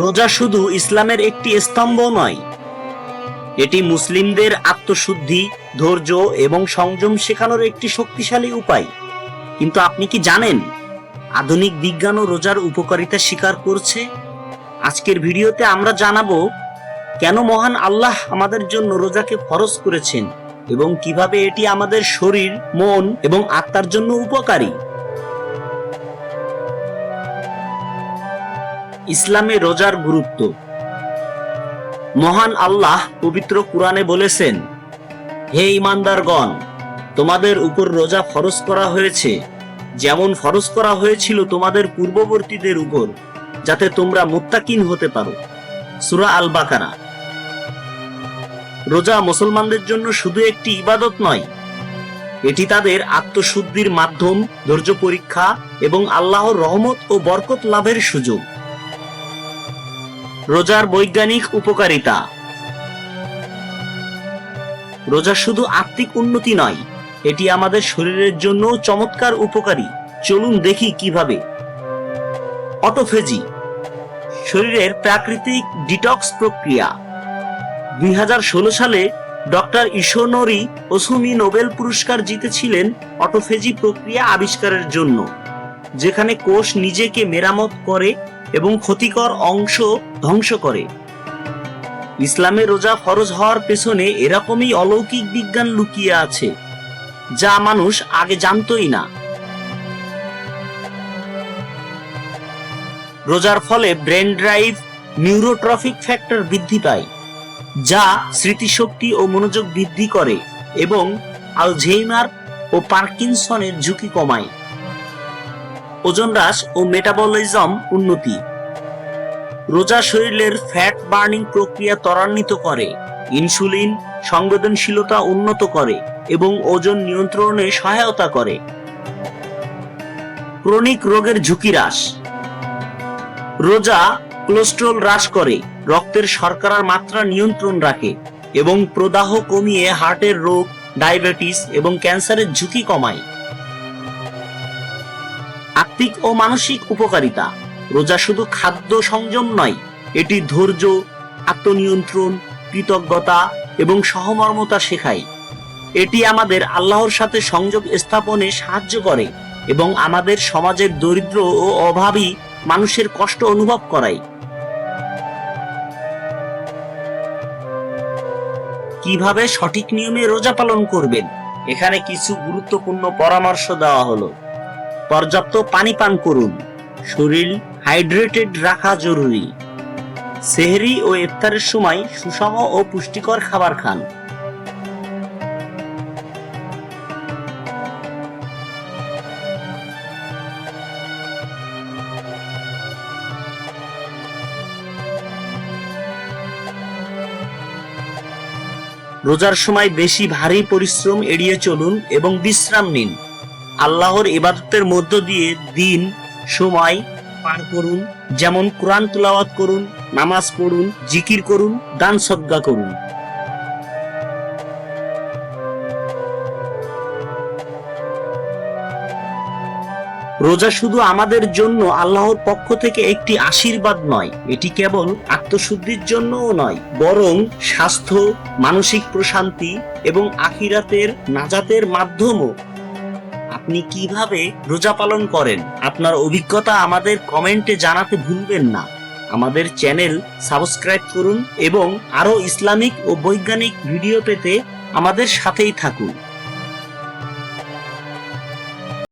রোজা শুধু ইসলামের একটি স্তম্ভ নয়, এটি মুসলিমদের আত্মশুদ্ধি, ধৈর্য এবং সংযম শেখানোর একটি শক্তিশালী উপায়। কিন্তু আপনি কি জানেন আধুনিক বিজ্ঞান ও রোজার উপকারিতা স্বীকার করছে? আজকের ভিডিওতে আমরা জানাব কেন মহান আল্লাহ আমাদের জন্য রোজাকে ফরজ করেছেন এবং কীভাবে এটি আমাদের শরীর, মন এবং আত্মার জন্য উপকারী। ইসলামে রোজার গুরুত্ব। মহান আল্লাহ পবিত্র কুরআনে বলেছেন, হে ইমানদারগণ তোমাদের উপর রোজা ফরজ করা হয়েছে। যেমন ফরজ করা হয়েছিল তোমাদের পূর্ববর্তীদের উপর, যাতে তোমরা মুত্তাকিন হতে পারো। সুরা আল বাকারা রোজা মুসলমানদের জন্য শুধু একটি ইবাদত নয়, এটি তাদের আত্মশুদ্ধির মাধ্যম, ধৈর্য পরীক্ষা এবং আল্লাহর রহমত ও বরকত লাভের সুযোগ। রোজার বৈজ্ঞানিক উপকারিতা। রোজা শুধু আত্মিক উন্নতি নয়, এটি আমাদের শরীরের জন্য চমৎকার উপকারী। চলুন দেখি কীভাবে। অটোফেজি, শরীরের প্রাকৃতিক ডিটক্স প্রক্রিয়া। দুই হাজার ষোলো সালে ডক্টর ইশোনরি ওসুমি নোবেল পুরস্কার জিতেছিলেন অটোফেজি প্রক্রিয়া আবিষ্কারের জন্য, যেখানে কোষ নিজেকে মেরামত করে এবং ক্ষতিকর অংশ ধ্বংস করে। ইসলামে রোজা ফরজ হওয়ার পেছনে এরকমই অলৌকিক বিজ্ঞান লুকিয়ে আছে, যা মানুষ আগে জানতই না। রোজার ফলে ব্রেন ড্রাইভ নিউরোট্রফিক ফ্যাক্টর বৃদ্ধি পায়, যা স্মৃতিশক্তি ও মনোযোগ বৃদ্ধি করে এবং আলঝেইমার ও পার্কিনসনের ঝুঁকি কমায়। ওজন হ্রাস ও মেটাবলিজম উন্নতি। রোজা শরীরের ফ্যাট বার্নিং প্রক্রিয়া ত্বরান্বিত করে ইনসুলিন সংবেদনশীলতা উন্নত করে এবং ওজন নিয়ন্ত্রণে সহায়তা করে। ক্রনিক রোগের ঝুঁকি হ্রাস। রোজা কোলেস্ট্রল হ্রাস করে, রক্তের শর্করার মাত্রা নিয়ন্ত্রণ রাখে এবং প্রদাহ কমিয়ে হার্টের রোগ ডায়াবেটিস এবং ক্যান্সারের ঝুঁকি কমায়। আত্মিক ও মানসিক উপকারিতা। রোজা শুধু খাদ্য সংযম নয়, এটি ধৈর্য, আত্মনিয়ন্ত্রণ, কৃতজ্ঞতা এবং সহমর্মতা শেখায়। এটি আমাদের আল্লাহর সাথে সংযোগ স্থাপনে সাহায্য করে এবং আমাদের সমাজের দরিদ্র ও অভাবী মানুষের কষ্ট অনুভব করায়। কীভাবে সঠিক নিয়মে রোজা পালন করবেন? এখানে কিছু গুরুত্বপূর্ণ পরামর্শ দেওয়া হলো। পর্যাপ্ত পানি পান করুন। শরীর হাইড্রেটেড রাখা জরুরি। সেহরি ও ইফতারের সময় সুষম ও পুষ্টিকর খাবার খান। রোজার সময় বেশি ভারী পরিশ্রম এড়িয়ে চলুন এবং বিশ্রাম নিন। আল্লাহর ইবাদতের মধ্য দিয়ে দিন, সময় পার করুন। যেমন কোরআন তুলাওয়াত করুন, নামাজ পড়ুন, জিকির করুন, দান সদ্গা করুন। রোজা শুধু আমাদের জন্য, আল্লাহর পক্ষ থেকে একটি আশীর্বাদ নয়। এটি কেবল আত্মশুদ্ধির জন্যও নয়, বরং স্বাস্থ্য, মানসিক প্রশান্তি এবং আখিরাতের নাজাতের মাধ্যমও। আপনি কীভাবে রোজা পালন করেন? আপনার অভিজ্ঞতা আমাদের কমেন্টে জানাতে ভুলবেন না। আমাদের চ্যানেল সাবস্ক্রাইব করুন এবং আরও ইসলামিক ও বৈজ্ঞানিক ভিডিও পেতে আমাদের সাথেই থাকুন।